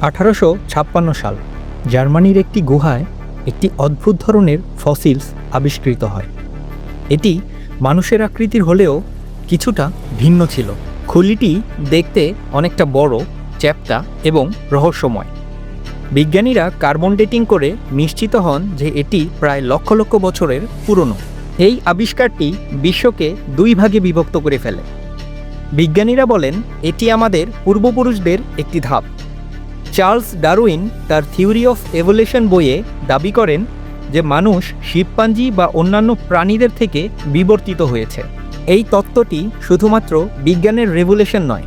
আঠারোশো ছাপ্পান্ন সাল জার্মানির একটি গুহায় একটি অদ্ভুত ধরনের ফসিলস আবিষ্কৃত হয়। এটি মানুষের আকৃতির হলেও কিছুটা ভিন্ন ছিল। খুলিটি দেখতে অনেকটা বড়, চ্যাপ্টা এবং রহস্যময়। বিজ্ঞানীরা কার্বন ডেটিং করে নিশ্চিত হন যে এটি প্রায় লক্ষ লক্ষ বছরের পুরনো। এই আবিষ্কারটি বিশ্বকে দুই ভাগে বিভক্ত করে ফেলে। বিজ্ঞানীরা বলেন, এটি আমাদের পূর্বপুরুষদের একটি ধাপ। চার্লস ডারউইন তার থিওরি অফ এভলিউশন বইয়ে দাবি করেন যে মানুষ শিবপাঞ্জি বা অন্যান্য প্রাণীদের থেকে বিবর্তিত হয়েছে। এই তত্ত্বটি শুধুমাত্র বিজ্ঞানের রেভুলেশন নয়,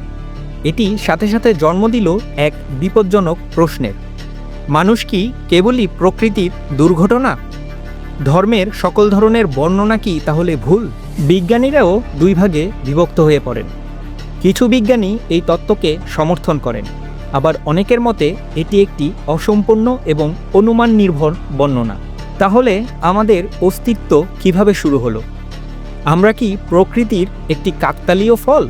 এটি সাথে সাথে জন্ম দিল এক বিপজ্জনক প্রশ্নের। মানুষ কি কেবলই প্রকৃতির দুর্ঘটনা? ধর্মের সকল ধরনের বর্ণনা কি তাহলে ভুল? বিজ্ঞানীরাও দুই ভাগে বিভক্ত হয়ে পড়েন। কিছু বিজ্ঞানী এই তত্ত্বকে সমর্থন করেন। আবার অনেকের মতে এটি একটি অসম্পূর্ণ এবং অনুমান নির্ভর বর্ণনা। তাহলে আমাদের অস্তিত্ব কীভাবে শুরু হলো? আমরা কি প্রকৃতির একটি কাকতালীয় ফল?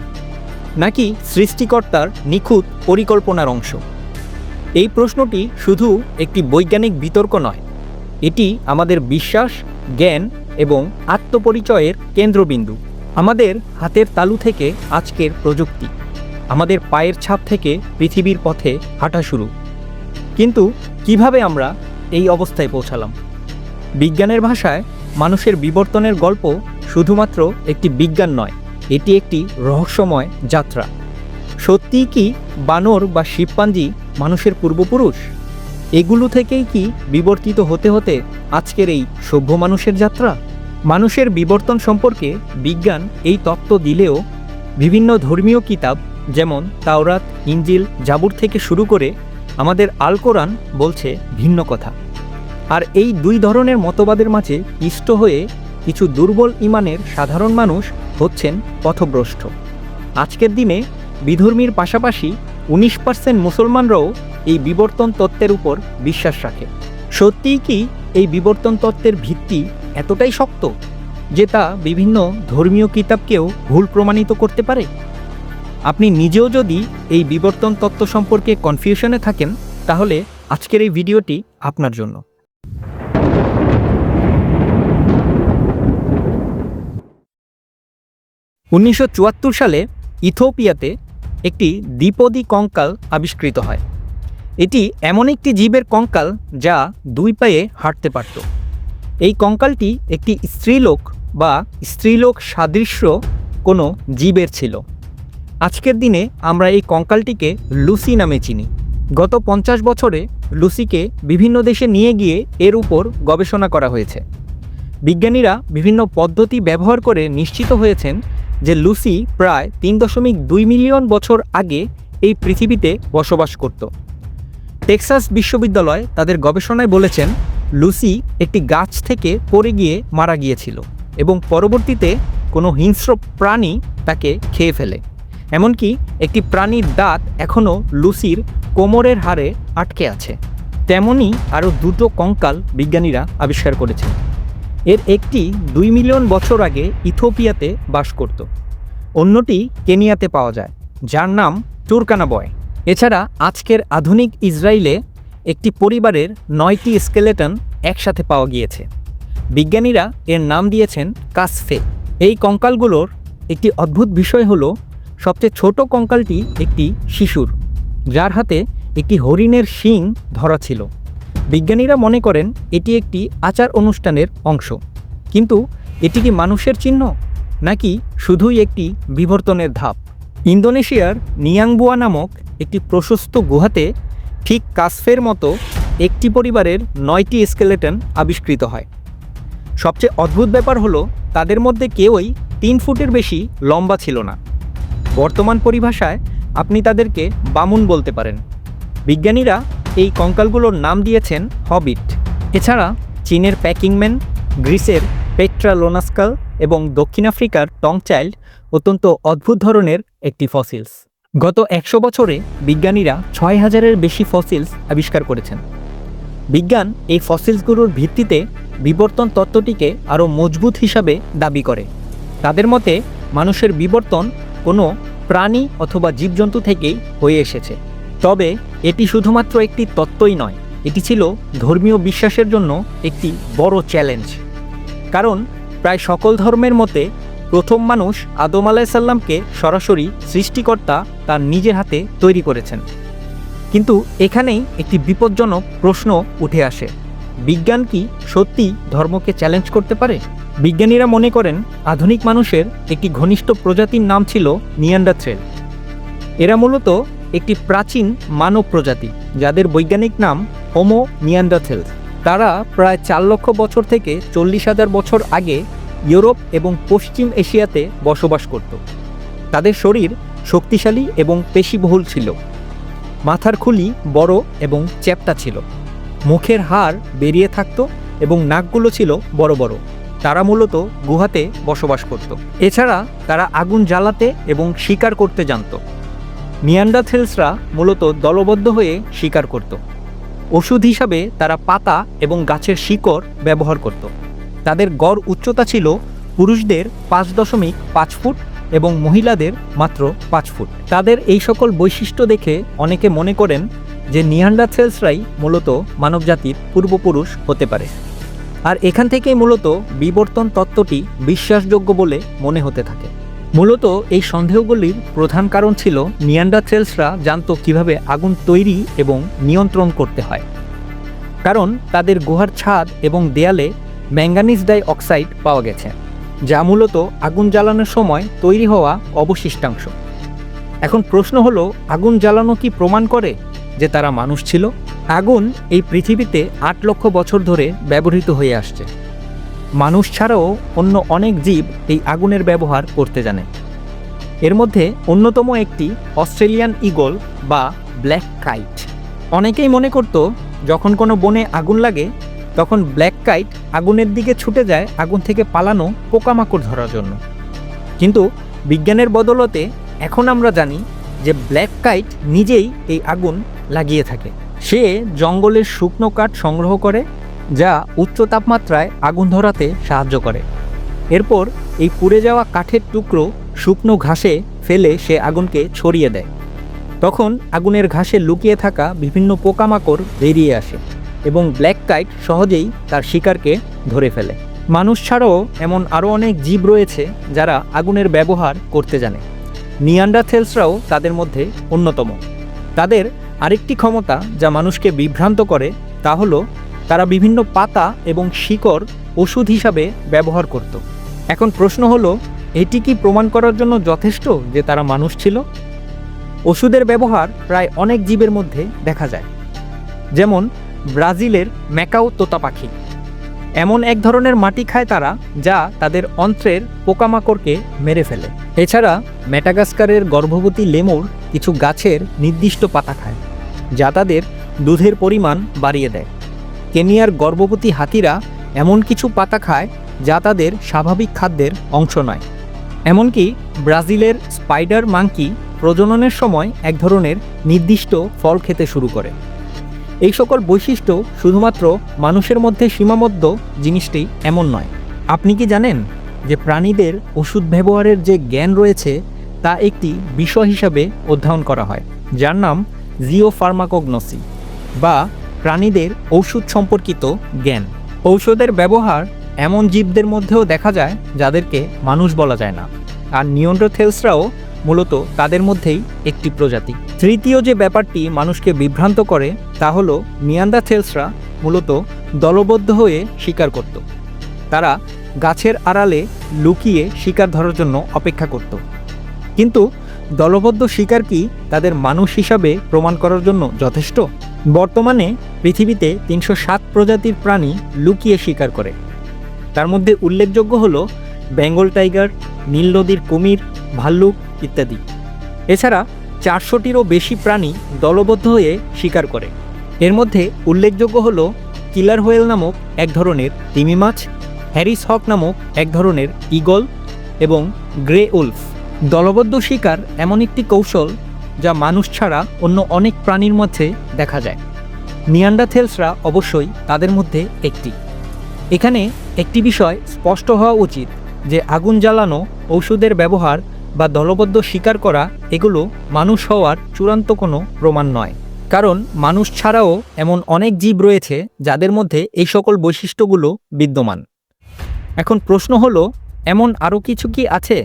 নাকি সৃষ্টিকর্তার নিখুঁত পরিকল্পনার অংশ? এই প্রশ্নটি শুধু একটি বৈজ্ঞানিক বিতর্ক নয়, এটি আমাদের বিশ্বাস, জ্ঞান এবং আত্মপরিচয়ের কেন্দ্রবিন্দু। আমাদের হাতের তালু থেকে আজকের প্রযুক্তি। আমাদের পায়ের ছাপ থেকে পৃথিবীর পথে হাঁটা শুরু। কিন্তু কীভাবে আমরা এই অবস্থায় পৌঁছালাম? বিজ্ঞানের ভাষায় মানুষের বিবর্তনের গল্প শুধুমাত্র একটি বিজ্ঞান নয়, এটি একটি রহস্যময় যাত্রা। সত্যিই কি বানর বা শিবপাঞ্জি মানুষের পূর্বপুরুষ? এগুলো থেকেই কি বিবর্তিত হতে হতে আজকের এই সভ্য মানুষের যাত্রা? মানুষের বিবর্তন সম্পর্কে বিজ্ঞান এই তত্ত্ব দিলেও বিভিন্ন ধর্মীয় কিতাব যেমন তাওরাত ইঞ্জিল জাবুর থেকে শুরু করে আমাদের আল কোরআন বলছে ভিন্ন কথা। আর এই দুই ধরনের মতবাদের মাঝে ইষ্ট হয়ে কিছু দুর্বল ইমানের সাধারণ মানুষ হচ্ছেন পথভ্রষ্ট। আজকের দিনে বিধর্মীর পাশাপাশি উনিশ পার্সেন্ট মুসলমানরাও এই বিবর্তন তত্ত্বের উপর বিশ্বাস রাখে। সত্যিই কি এই বিবর্তন তত্ত্বের ভিত্তি এতটাই শক্ত যে তা বিভিন্ন ধর্মীয় কিতাবকেও ভুল প্রমাণিত করতে পারে? আপনি নিজেও যদি এই বিবর্তন তত্ত্ব সম্পর্কে কনফিউশনে থাকেন, তাহলে আজকের এই ভিডিওটি আপনার জন্য। উনিশশো চুয়াত্তর সালে ইথোপিয়াতে একটি দ্বিপদী কঙ্কাল আবিষ্কৃত হয়। এটি এমন একটি জীবের কঙ্কাল যা দুই পায়ে হাঁটতে পারত। এই কঙ্কালটি একটি স্ত্রীলোক বা স্ত্রীলোক সাদৃশ্য কোনো জীবের ছিল। আজকের দিনে আমরা এই কঙ্কালটিকে লুসি নামে চিনি। গত পঞ্চাশ বছরে লুসিকে বিভিন্ন দেশে নিয়ে গিয়ে এর উপর গবেষণা করা হয়েছে। বিজ্ঞানীরা বিভিন্ন পদ্ধতি ব্যবহার করে নিশ্চিত হয়েছেন যে লুসি প্রায় তিন দশমিক দুই মিলিয়ন বছর আগে এই পৃথিবীতে বসবাস করত। টেক্সাস বিশ্ববিদ্যালয় তাদের গবেষণায় বলেছেন, লুসি একটি গাছ থেকে পড়ে গিয়ে মারা গিয়েছিল এবং পরবর্তীতে কোনো হিংস্র প্রাণী তাকে খেয়ে ফেলে। এমনকি একটি প্রাণীর দাঁত এখনও লুসির কোমরের হাড়ে আটকে আছে। তেমনই আরও দুটো কঙ্কাল বিজ্ঞানীরা আবিষ্কার করেছেন। এর একটি দুই মিলিয়ন বছর আগে ইথোপিয়াতে বাস করত। অন্যটি কেনিয়াতে পাওয়া যায়, যার নাম তুর্কানা বয় এছাড়া আজকের আধুনিক ইসরায়েলে একটি পরিবারের নয়টি স্কেলেটন একসাথে পাওয়া গিয়েছে। বিজ্ঞানীরা এর নাম দিয়েছেন কাসফে। এই কঙ্কালগুলোর একটি অদ্ভুত বিষয় হলো সবচেয়ে ছোট কঙ্কালটি একটি শিশুর, যার হাতে একটি হরিণের শিং ধরা ছিল। বিজ্ঞানীরা মনে করেন এটি একটি আচার অনুষ্ঠানের অংশ। কিন্তু এটি কি মানুষের চিহ্ন, নাকি শুধুই একটি বিবর্তনের ধাপ? ইন্দোনেশিয়ার নিয়াংবুয়া নামক একটি প্রশস্ত গুহাতে ঠিক কাসফের মতো একটি পরিবারের নয়টি স্কেলেটন আবিষ্কৃত হয়। সবচেয়ে অদ্ভুত ব্যাপার হলো, তাদের মধ্যে কেউই তিন ফুটের বেশি লম্বা ছিল না। বর্তমান পরিভাষায় আপনি তাদেরকে বামুন বলতে পারেন। বিজ্ঞানীরা এই কঙ্কালগুলোর নাম দিয়েছেন হবিট। এছাড়া চীনের প্যাকিংম্যান, গ্রিসের পেট্রা লোনাস্কাল এবং দক্ষিণ আফ্রিকার টং চাইল্ড অত্যন্ত অদ্ভুত ধরনের একটি ফসিলস। গত একশো বছরে বিজ্ঞানীরা ছয় হাজারের বেশি ফসিলস আবিষ্কার করেছেন। বিজ্ঞান এই ফসিলসগুলোর ভিত্তিতে বিবর্তন তত্ত্বটিকে আরও মজবুত হিসাবে দাবি করে। তাদের মতে, মানুষের বিবর্তন কোনো প্রাণী অথবা জীবজন্তু থেকেই হয়ে এসেছে। তবে এটি শুধুমাত্র একটি তত্ত্বই নয়, এটি ছিল ধর্মীয় বিশ্বাসের জন্য একটি বড় চ্যালেঞ্জ কারণ প্রায় সকল ধর্মের মতে প্রথম মানুষ আদম আলাইসাল্লামকে সরাসরি সৃষ্টিকর্তা তার নিজের হাতে তৈরি করেছেন। কিন্তু এখানেই একটি বিপজ্জনক প্রশ্ন উঠে আসে, বিজ্ঞান কি সত্যি ধর্মকে চ্যালেঞ্জ করতে পারে? বিজ্ঞানীরা মনে করেন আধুনিক মানুষের একটি ঘনিষ্ঠ প্রজাতির নাম ছিল নিয়ান্ডাথ্রেল। এরা মূলত একটি প্রাচীন মানব প্রজাতি, যাদের বৈজ্ঞানিক নাম হোমো নিয়ান্ডাথেলস তারা প্রায় চার লক্ষ বছর থেকে চল্লিশ হাজার বছর আগে ইউরোপ এবং পশ্চিম এশিয়াতে বসবাস করত। তাদের শরীর শক্তিশালী এবং পেশিবহুল ছিল। মাথার খুলি বড় এবং চ্যাপ্টা ছিল। মুখের হাড় বেরিয়ে থাকত এবং নাকগুলো ছিল বড় বড়। তারা মূলত গুহাতে বসবাস করত। এছাড়া তারা আগুন জ্বালাতে এবং শিকার করতে জানত। নিয়ান্ডাথেলসরা মূলত দলবদ্ধ হয়ে শিকার করত। ওষুধ হিসাবে তারা পাতা এবং গাছের শিকড় ব্যবহার করত। তাদের গড় উচ্চতা ছিল পুরুষদের পাঁচ দশমিক পাঁচ ফুট এবং মহিলাদের মাত্র পাঁচ ফুট। তাদের এই সকল বৈশিষ্ট্য দেখে অনেকে মনে করেন যে নিয়ান্ডাথেলসরাই মূলত মানবজাতির পূর্বপুরুষ হতে পারে। আর এখান থেকেই মূলত বিবর্তন তত্ত্বটি বিশ্বাসযোগ্য বলে মনে হতে থাকে। মূলত এই সন্দেহগুলির প্রধান কারণ ছিল নিয়ান্ডাথেলসরা জানত কীভাবে আগুন তৈরি এবং নিয়ন্ত্রণ করতে হয়। কারণ তাদের গুহার ছাদ এবং দেয়ালে ম্যাঙ্গানিজ ডাই অক্সাইড পাওয়া গেছে, যা মূলত আগুন জ্বালানোর সময় তৈরি হওয়া অবশিষ্টাংশ। এখন প্রশ্ন হলো, আগুন জ্বালানো কি প্রমাণ করে যে তারা মানুষ ছিল? আগুন এই পৃথিবীতে আট লক্ষ বছর ধরে ব্যবহৃত হয়ে আসছে। মানুষ ছাড়াও অন্য অনেক জীব এই আগুনের ব্যবহার করতে জানে। এর মধ্যে অন্যতম একটি অস্ট্রেলিয়ান ইগল বা ব্ল্যাক কাইট। অনেকেই মনে করত, যখন কোনো বনে আগুন লাগে, তখন ব্ল্যাক কাইট আগুনের দিকে ছুটে যায় আগুন থেকে পালানো পোকামাকড় ধরার জন্য। কিন্তু বিজ্ঞানের বদলতে এখন আমরা জানি যে ব্ল্যাক কাইট নিজেই এই আগুন লাগিয়ে থাকে। সে জঙ্গলের শুকনো কাঠ সংগ্রহ করে, যা উচ্চ তাপমাত্রায় আগুন ধরাতে সাহায্য করে। এরপর এই পুড়ে যাওয়া কাঠের টুকরো শুকনো ঘাসে ফেলে সে আগুনকে ছড়িয়ে দেয়। তখন আগুনের ঘাসে লুকিয়ে থাকা বিভিন্ন পোকামাকড় বেরিয়ে আসে এবং ব্ল্যাক কাইট সহজেই তার শিকারকে ধরে ফেলে। মানুষ ছাড়াও এমন আরও অনেক জীব রয়েছে যারা আগুনের ব্যবহার করতে জানে। নিয়ান্ডাথেলসরাও তাদের মধ্যে অন্যতম। তাদের আরেকটি ক্ষমতা যা মানুষকে বিভ্রান্ত করে তা হলো তারা বিভিন্ন পাতা এবং শিকড় ওষুধ হিসাবে ব্যবহার করত। এখন প্রশ্ন হলো, এটি কি প্রমাণ করার জন্য যথেষ্ট যে তারা মানুষ ছিল? ওষুধের ব্যবহার প্রায় অনেক জীবের মধ্যে দেখা যায়। যেমন ব্রাজিলের ম্যাকাও তোতা পাখি। এমন এক ধরনের মাটি খায় তারা যা তাদের অন্ত্রের পোকামাকড়কে মেরে ফেলে। এছাড়া ম্যাটাগাস্কারের গর্ভবতী লেমুর কিছু গাছের নির্দিষ্ট পাতা খায়, যা তাদের দুধের পরিমাণ বাড়িয়ে দেয়। কেনিয়ার গর্ভবতী হাতিরা এমন কিছু পাতা খায়, যা তাদের স্বাভাবিক খাদ্যের অংশ নয়। এমনকি ব্রাজিলের স্পাইডার মাংকি প্রজননের সময় এক ধরনের নির্দিষ্ট ফল খেতে শুরু করে। এই সকল বৈশিষ্ট্য শুধুমাত্র মানুষের মধ্যে সীমাবদ্ধ জিনিসটি এমন নয়। আপনি কি জানেন? যে প্রাণীদের ওষুধ ব্যবহারের যে জ্ঞান রয়েছে তা একটি বিষয় হিসাবে অধ্যয়ন করা হয়, যার নাম জিও ফার্মাকোগনসি বা প্রাণীদের ঔষধ সম্পর্কিত জ্ঞান। ঔষধের ব্যবহার এমন জীবদের মধ্যেও দেখা যায় যাদেরকে মানুষ বলা যায় না। আর নিয়ন্ড্রোথেলসরাও মূলত তাদের মধ্যেই একটি প্রজাতি। তৃতীয় যে ব্যাপারটি মানুষকে বিভ্রান্ত করে তা হলো নিয়ান্ডাথেলসরা মূলত দলবদ্ধ হয়ে শিকার করত। তারা গাছের আড়ালে লুকিয়ে শিকার ধরার জন্য অপেক্ষা করত। কিন্তু দলবদ্ধ শিকার কি তাদের মানুষ হিসাবে প্রমাণ করার জন্য যথেষ্ট? বর্তমানে পৃথিবীতে তিনশো সাত প্রজাতির প্রাণী লুকিয়ে শিকার করে। তার মধ্যে উল্লেখযোগ্য হল বেঙ্গল টাইগার, নীল নদীর কুমির, ভাল্লুক ইত্যাদি। এছাড়া চারশোটিরও বেশি প্রাণী দলবদ্ধ হয়ে শিকার করে। এর মধ্যে উল্লেখযোগ্য হল কিলার হোয়েল নামক এক ধরনের তিমি মাছ হ্যারিস হক নামক এক ধরনের ইগল এবং গ্রে উলফ। দলবদ্ধ শিকার এমন একটি কৌশল যা মানুষ ছাড়া অন্য অনেক প্রাণীর মধ্যে দেখা যায়। নিয়ান্ডাথেলসরা অবশ্যই তাদের মধ্যে একটি। এখানে একটি বিষয় স্পষ্ট হওয়া উচিত যে আগুন জ্বালানো, ঔষধের ব্যবহার বা দলবদ্ধ শিকার করা এগুলো মানুষ হওয়ার চূড়ান্ত কোনো প্রমাণ নয়। কারণ মানুষ ছাড়াও এমন অনেক জীব রয়েছে যাদের মধ্যে এই সকল বৈশিষ্ট্যগুলো বিদ্যমান। এখন প্রশ্ন হলো, এমন আরও কিছু কি আছে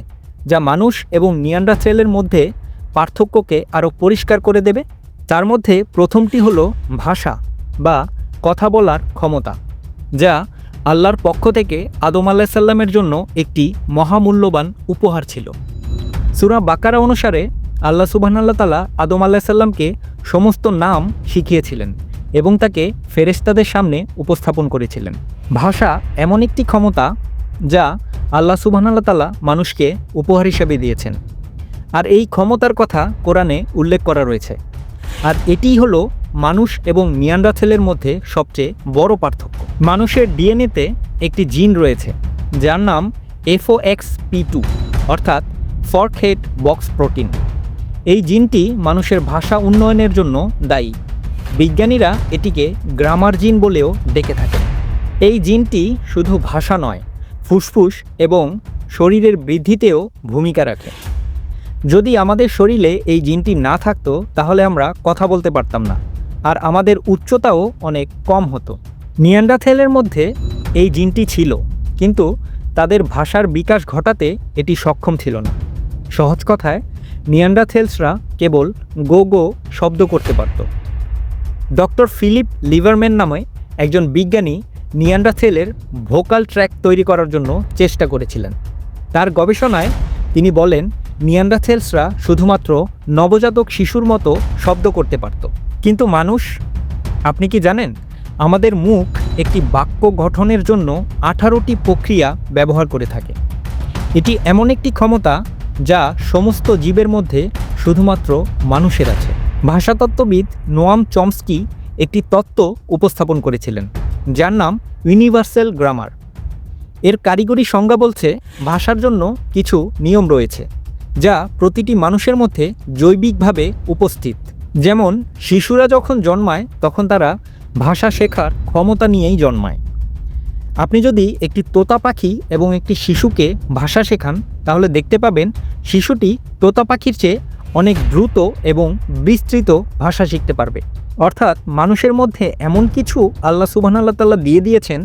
যা মানুষ এবং নিয়ান্ডারথ্রেলের মধ্যে পার্থক্যকে আরও পরিষ্কার করে দেবে? তার মধ্যে প্রথমটি হলো ভাষা বা কথা বলার ক্ষমতা, যা আল্লাহর পক্ষ থেকে আদম আলাহিসাল্লামের জন্য একটি মহামূল্যবান উপহার ছিল। সুরা বাকারা অনুসারে আল্লাহ সুবহানাল্লাহ তালা আদম আলাহিসাল্লামকে সমস্ত নাম শিখিয়েছিলেন। এবং তাকে ফেরেস্তাদের সামনে উপস্থাপন করেছিলেন। ভাষা এমন একটি ক্ষমতা যা আল্লাহ সুবহানাল্লাহ তালা মানুষকে উপহার হিসেবে দিয়েছেন। আর এই ক্ষমতার কথা কোরআনে উল্লেখ করা রয়েছে। আর এটিই হলো মানুষ এবং নিয়ান্ডাথেলের মধ্যে সবচেয়ে বড় পার্থক্য। মানুষের ডিএনএতে একটি জিন রয়েছে, যার নাম এফও এক্স পি টু, অর্থাৎ ফর্কহেড বক্স প্রোটিন এই জিনটি মানুষের ভাষা উন্নয়নের জন্য দায়ী। বিজ্ঞানীরা এটিকে গ্রামার জিন বলেও ডেকে থাকেন এই জিনটি শুধু ভাষা নয়, ফুসফুস এবং শরীরের বৃদ্ধিতেও ভূমিকা রাখে। যদি আমাদের শরীরে এই জিনটি না থাকতো, তাহলে আমরা কথা বলতে পারতাম না, আর আমাদের উচ্চতাও অনেক কম হতো। নিয়ান্ডাথেলের মধ্যে এই জিনটি ছিল, কিন্তু তাদের ভাষার বিকাশ ঘটাতে এটি সক্ষম ছিল না। সহজ কথায়, নিয়ান্ডাথেলসরা কেবল গো গো শব্দ করতে পারত। ডক্টর ফিলিপ লিভারম্যান নামে একজন বিজ্ঞানী নিয়ান্ডাথেলের ভোকাল ট্র্যাক তৈরি করার জন্য চেষ্টা করেছিলেন। তার গবেষণায় তিনি বলেন নিয়ান্ডাথেলসরা শুধুমাত্র নবজাতক শিশুর মতো শব্দ করতে পারত। কিন্তু মানুষ, আপনি কি জানেন? আমাদের মুখ একটি বাক্য গঠনের জন্য আঠারোটি প্রক্রিয়া ব্যবহার করে থাকে। এটি এমন একটি ক্ষমতা যা সমস্ত জীবের মধ্যে শুধুমাত্র মানুষের আছে। ভাষাতত্ত্ববিদ নোয়াম চমস্কি একটি তত্ত্ব উপস্থাপন করেছিলেন, যার নাম ইউনিভার্সাল গ্রামার। এর কারিগরি সংজ্ঞা বলছে, ভাষার জন্য কিছু নিয়ম রয়েছে, যা প্রতিটি মানুষের মধ্যে জৈবিকভাবে উপস্থিত। যেমন, শিশুরা যখন জন্মায়, তখন তারা ভাষা শেখার ক্ষমতা নিয়েই জন্মায়। আপনি যদি একটি তোতা পাখি এবং একটি শিশুকে ভাষা শেখান, তাহলে দেখতে পাবেন, শিশুটি তোতা পাখির চেয়ে অনেক দ্রুত এবং বিস্তৃত ভাষা শিখতে পারবে। অর্থাৎ মানুষের মধ্যে এমন কিছু আল্লাহ সুবহানাল্লাহ তাল্লাহ দিয়ে দিয়েছেন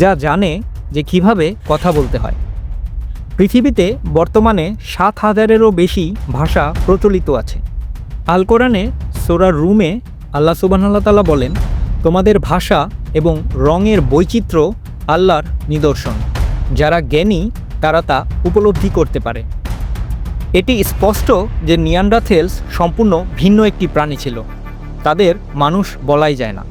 যা জানে যে কীভাবে কথা বলতে হয়। পৃথিবীতে বর্তমানে সাত হাজারেরও বেশি ভাষা প্রচলিত আছে। আল কোরআনে সোরার রুমে আল্লাহ সুবহানাল্লাহ তাল্লাহ বলেন, তোমাদের ভাষা এবং রঙের বৈচিত্র্য আল্লাহর নিদর্শন। যারা জ্ঞানী, তারা তা উপলব্ধি করতে পারে। এটি স্পষ্ট যে নিয়ান্ডাথেলস সম্পূর্ণ ভিন্ন একটি প্রাণী ছিল। তাদের মানুষ বলাই যায় না।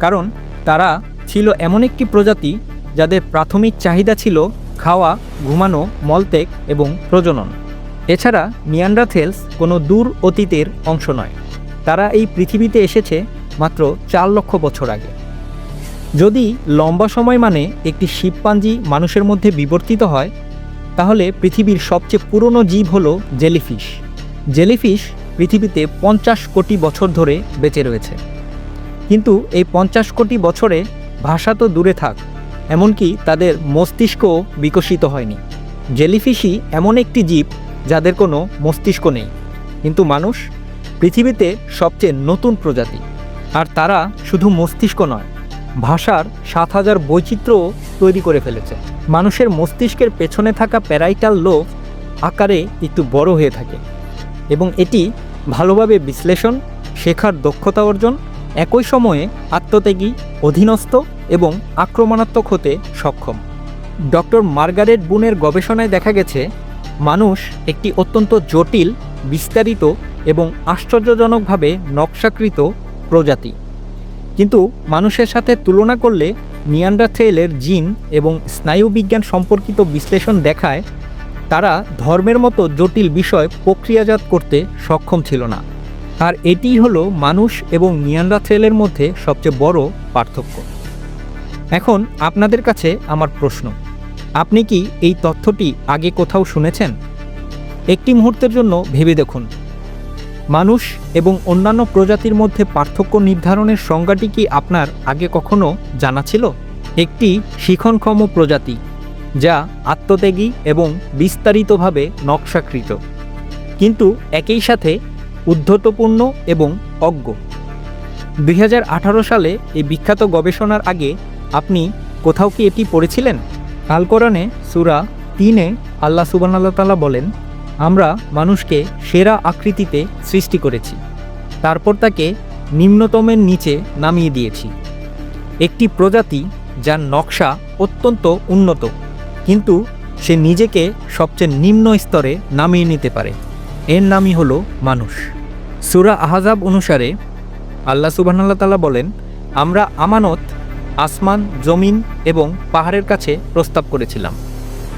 কারণ তারা ছিল এমন একটি প্রজাতি যাদের প্রাথমিক চাহিদা ছিল খাওয়া, ঘুমানো, মলত্যাগ এবং প্রজনন। এছাড়া নিয়ান্ডাথেলস কোনো দূর অতীতের অংশ নয়। তারা এই পৃথিবীতে এসেছে মাত্র চার লক্ষ বছর আগে। যদি লম্বা সময় মানে একটি শিবপাঞ্জি মানুষের মধ্যে বিবর্তিত হয় তাহলে পৃথিবীর সবচেয়ে পুরনো জীব হলো জেলিফিশ। জেলিফিশ পৃথিবীতে পঞ্চাশ কোটি বছর ধরে বেঁচে রয়েছে। কিন্তু এই পঞ্চাশ কোটি বছরে ভাষা তো দূরে থাক, এমনকি তাদের মস্তিষ্কও বিকশিত হয়নি। জেলিফিশই এমন একটি জীব যাদের কোনো মস্তিষ্ক নেই। কিন্তু মানুষ পৃথিবীতে সবচেয়ে নতুন প্রজাতি, আর তারা শুধু মস্তিষ্ক নয় ভাষার সাত হাজার বৈচিত্র্যও তৈরি করে ফেলেছে। মানুষের মস্তিষ্কের পেছনে থাকা প্যারাইটাল লোভ আকারে একটু বড় হয়ে থাকে এবং এটি ভালোভাবে বিশ্লেষণ, শেখার দক্ষতা অর্জন, একই সময়ে আত্মত্যাগী, অধীনস্থ এবং আক্রমণাত্মক হতে সক্ষম। ডক্টর মার্গারেট বুনের গবেষণায় দেখা গেছে, মানুষ একটি অত্যন্ত জটিল, বিস্তারিত এবং আশ্চর্যজনকভাবে নকশাকৃত প্রজাতি। কিন্তু মানুষের সাথে তুলনা করলে নিয়ান্ডারথেলের জিন এবং স্নায়ুবিজ্ঞান সম্পর্কিত বিশ্লেষণ দেখায়, তারা ধর্মের মতো জটিল বিষয় প্রক্রিয়াজাত করতে সক্ষম ছিল না। আর এটিই হলো মানুষ এবং নিয়ান্ডারথেলের মধ্যে সবচেয়ে বড় পার্থক্য। এখন আপনাদের কাছে আমার প্রশ্ন, আপনি কি এই তথ্যটি আগে কোথাও শুনেছেন? একটি মুহূর্তের জন্য ভেবে দেখুন। মানুষ এবং অন্যান্য প্রজাতির মধ্যে পার্থক্য নির্ধারণের সংজ্ঞাটি কি আপনার আগে কখনো জানা ছিল? একটি শিখনক্ষম প্রজাতি, যা আত্মত্যাগী এবং বিস্তারিতভাবে নকশাকৃত, কিন্তু একই সাথে উদ্ধতপূর্ণ এবং অজ্ঞ। দুই হাজার আঠারো সালে এই বিখ্যাত গবেষণার আগে আপনি কোথাও কি এটি পড়েছিলেন? আল কোরআনে সুরা তিনে আল্লাহ তালা বলেন আমরা মানুষকে সেরা আকৃতিতে সৃষ্টি করেছি। তারপর তাকে নিম্নতমের নিচে নামিয়ে দিয়েছি। একটি প্রজাতি যার নকশা অত্যন্ত উন্নত, কিন্তু সে নিজেকে সবচেয়ে নিম্ন স্তরে নামিয়ে নিতে পারে। এর নামই হলো মানুষ। সুরা আহাজাব অনুসারে আল্লাহ সুবাহান্লাহ তালা বলেন, আমরা আমানত, আসমান, জমিন এবং পাহাড়ের কাছে প্রস্তাব করেছিলাম।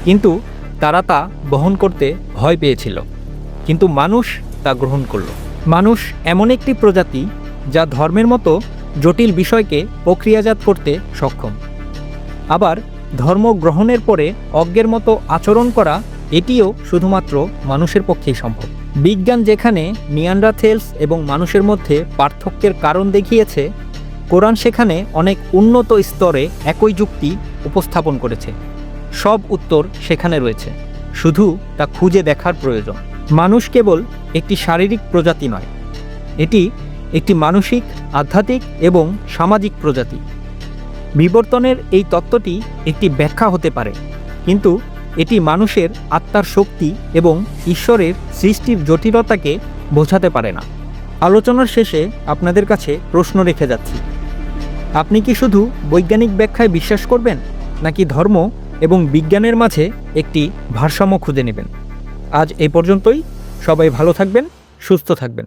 কিন্তু তারা তা বহন করতে ভয় পেয়েছিল। কিন্তু মানুষ তা গ্রহণ করল। মানুষ এমন একটি প্রজাতি যা ধর্মের মতো জটিল বিষয়কে প্রক্রিয়াজাত করতে সক্ষম। আবার ধর্ম গ্রহণের পরে অজ্ঞের মতো আচরণ করা এটিও শুধুমাত্র মানুষের পক্ষেই সম্ভব। বিজ্ঞান যেখানে নিয়ান্ডাথেলস এবং মানুষের মধ্যে পার্থক্যের কারণ দেখিয়েছে, কোরআন সেখানে অনেক উন্নত স্তরে একই যুক্তি উপস্থাপন করেছে। সব উত্তর সেখানে রয়েছে। শুধু তা খুঁজে দেখার প্রয়োজন। মানুষ কেবল একটি শারীরিক প্রজাতি নয়, এটি একটি মানসিক, আধ্যাত্মিক এবং সামাজিক প্রজাতি। বিবর্তনের এই তত্ত্বটি একটি ব্যাখ্যা হতে পারে, কিন্তু এটি মানুষের আত্মার শক্তি এবং ঈশ্বরের সৃষ্টির জটিলতাকে বোঝাতে পারে না। আলোচনার শেষে আপনাদের কাছে প্রশ্ন রেখে যাচ্ছি। আপনি কি শুধু বৈজ্ঞানিক ব্যাখ্যায় বিশ্বাস করবেন, নাকি ধর্ম এবং বিজ্ঞানের মাঝে একটি ভারসাম্য খুঁজে নেবেন। আজ এ পর্যন্তই। সবাই ভালো থাকবেন, সুস্থ থাকবেন।